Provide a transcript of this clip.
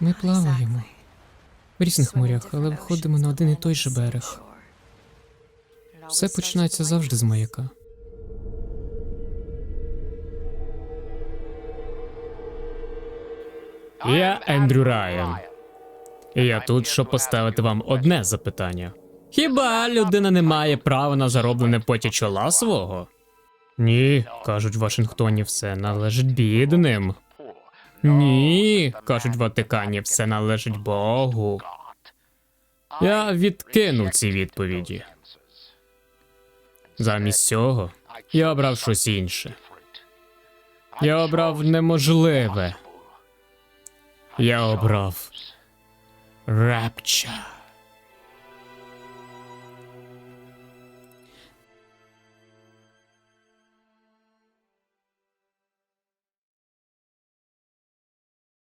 Ми плаваємо в різних морях, але виходимо на один і той же берег. Все починається завжди з маяка. Я Ендрю Райан. І я тут, щоб поставити вам одне запитання. Хіба людина не має права на зароблене поті чола свого? Ні, кажуть в Вашингтоні, все належить бідним. Ні, кажуть в Ватикані, все належить Богу. Я відкинув ці відповіді. Замість цього я обрав щось інше. Я обрав неможливе. Я обрав Rapture.